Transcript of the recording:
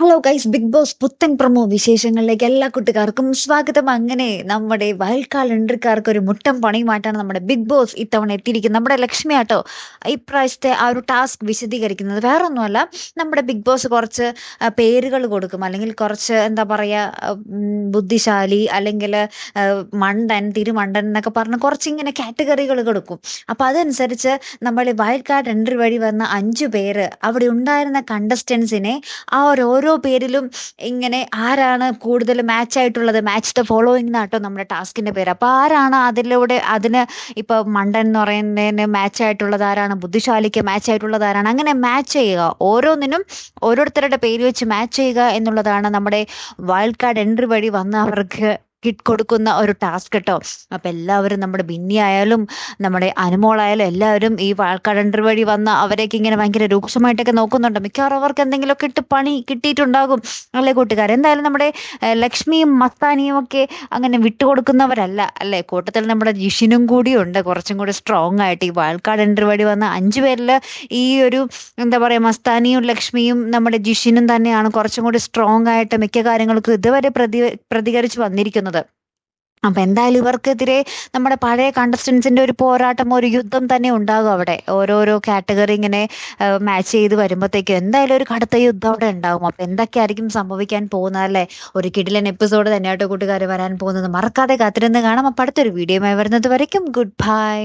Hello guys big boss പുത്തൻ promo വിശേഷങ്ങളിലേക്ക് എല്ലാ കൂട്ടുകാർക്കും സ്വാഗതം. അങ്ങനെ നമ്മുടെ വയൽക്കാൽ എൻട്രിക്കാർക്ക് ഒരു മുട്ടം പണിയുമായിട്ടാണ് നമ്മുടെ ബിഗ് ബോസ് ഇത്തവണ എത്തിയിരിക്കുന്നത്. നമ്മുടെ ലക്ഷ്മി ആട്ടോ ഇപ്രാവശ്യത്തെ ആ ഒരു ടാസ്ക് വിശദീകരിക്കുന്നത്. വേറെ ഒന്നുമല്ല നമ്മുടെ ബിഗ് ബോസ് കുറച്ച് പേരുകൾ കൊടുക്കും. അല്ലെങ്കിൽ കുറച്ച് എന്താ പറയുക ബുദ്ധിശാലി അല്ലെങ്കിൽ മണ്ടൻ തിരുമണ്ടൻ എന്നൊക്കെ പറഞ്ഞ് കുറച്ച് ഇങ്ങനെ കാറ്റഗറികൾ കൊടുക്കും. അപ്പോൾ അതനുസരിച്ച് നമ്മൾ വയൽക്കാട് എൻട്രി വഴി വന്ന അഞ്ചു പേര് അവിടെ ഉണ്ടായിരുന്ന കണ്ടസ്റ്റൻസിനെ ആ ഓരോ പേരിലും ഇങ്ങനെ ആരാണ് കൂടുതൽ മാച്ച് ആയിട്ടുള്ളത് മാച്ച് ദ ഫോളോയിങ് എന്നാട്ടോ നമ്മുടെ ടാസ്കിന്റെ പേര്. അപ്പോൾ ആരാണ് അതിലൂടെ അതിന് ഇപ്പോൾ മണ്ടൻ എന്ന് പറയുന്നതിന് മാച്ച് ആയിട്ടുള്ളത് ആരാണ് ബുദ്ധിശാലിക്ക് മാച്ച് ആയിട്ടുള്ളത് ആരാണ്? അങ്ങനെ മാച്ച് ചെയ്യുക. ഓരോന്നിനും ഓരോരുത്തരുടെ പേര് വെച്ച് മാച്ച് ചെയ്യുക എന്നുള്ളതാണ് നമ്മുടെ വൈൽഡ് കാർഡ് എൻട്രി വഴി വന്ന അവർക്ക് കൊടുക്കുന്ന ഒരു ടാസ്ക് കേട്ടോ. അപ്പം എല്ലാവരും നമ്മുടെ ബിന്നി ആയാലും നമ്മുടെ അനുമോളായാലും എല്ലാവരും ഈ വാൾക്കാടണ്ടർ വഴി വന്ന അവരൊക്കെ ഇങ്ങനെ ഭയങ്കര രൂക്ഷമായിട്ടൊക്കെ നോക്കുന്നുണ്ട്. മിക്കവാറും അവർക്ക് എന്തെങ്കിലുമൊക്കെ ഇട്ട് പണി കിട്ടിയിട്ടുണ്ടാകും. അല്ലേ കൂട്ടുകാർ എന്തായാലും നമ്മുടെ ലക്ഷ്മിയും മസ്താനിയും ഒക്കെ അങ്ങനെ വിട്ടുകൊടുക്കുന്നവരല്ല അല്ലേ? കൂട്ടത്തിൽ നമ്മുടെ ജിഷിനും കൂടി ഉണ്ട് കുറച്ചും കൂടി സ്ട്രോങ് ആയിട്ട് ഈ വാൾക്കാടണ്ടർ വഴി വന്ന അഞ്ചു പേരിൽ ഈ ഒരു എന്താ പറയുക മസ്താനിയും ലക്ഷ്മിയും നമ്മുടെ ജിഷിനും തന്നെയാണ് കുറച്ചും കൂടി സ്ട്രോങ് ആയിട്ട് മിക്ക കാര്യങ്ങൾക്കും ഇതുവരെ പ്രതി പ്രതികരിച്ച് വന്നിരിക്കുന്നത്. അപ്പം എന്തായാലും ഇവർക്കെതിരെ നമ്മുടെ പഴയ കണ്ടസ്റ്റൻസിന്റെ ഒരു പോരാട്ടം ഒരു യുദ്ധം തന്നെ ഉണ്ടാകും അവിടെ. ഓരോരോ കാറ്റഗറി ഇങ്ങനെ മാച്ച് ചെയ്ത് വരുമ്പോഴത്തേക്കും എന്തായാലും ഒരു കടുത്ത യുദ്ധം അവിടെ ഉണ്ടാകും. എന്തൊക്കെ ആയിരിക്കും സംഭവിക്കാൻ പോകുന്നത് അല്ലേ? ഒരു കിടിലൻ എപ്പിസോഡ് തന്നെയായിട്ട് കൂട്ടുകാർ വരാൻ പോകുന്നത്. മറക്കാതെ കാത്തിരുന്ന് കാണാം. അപ്പം അടുത്തൊരു വീഡിയോയുമായി വരുന്നത് വരയ്ക്കും. Good bye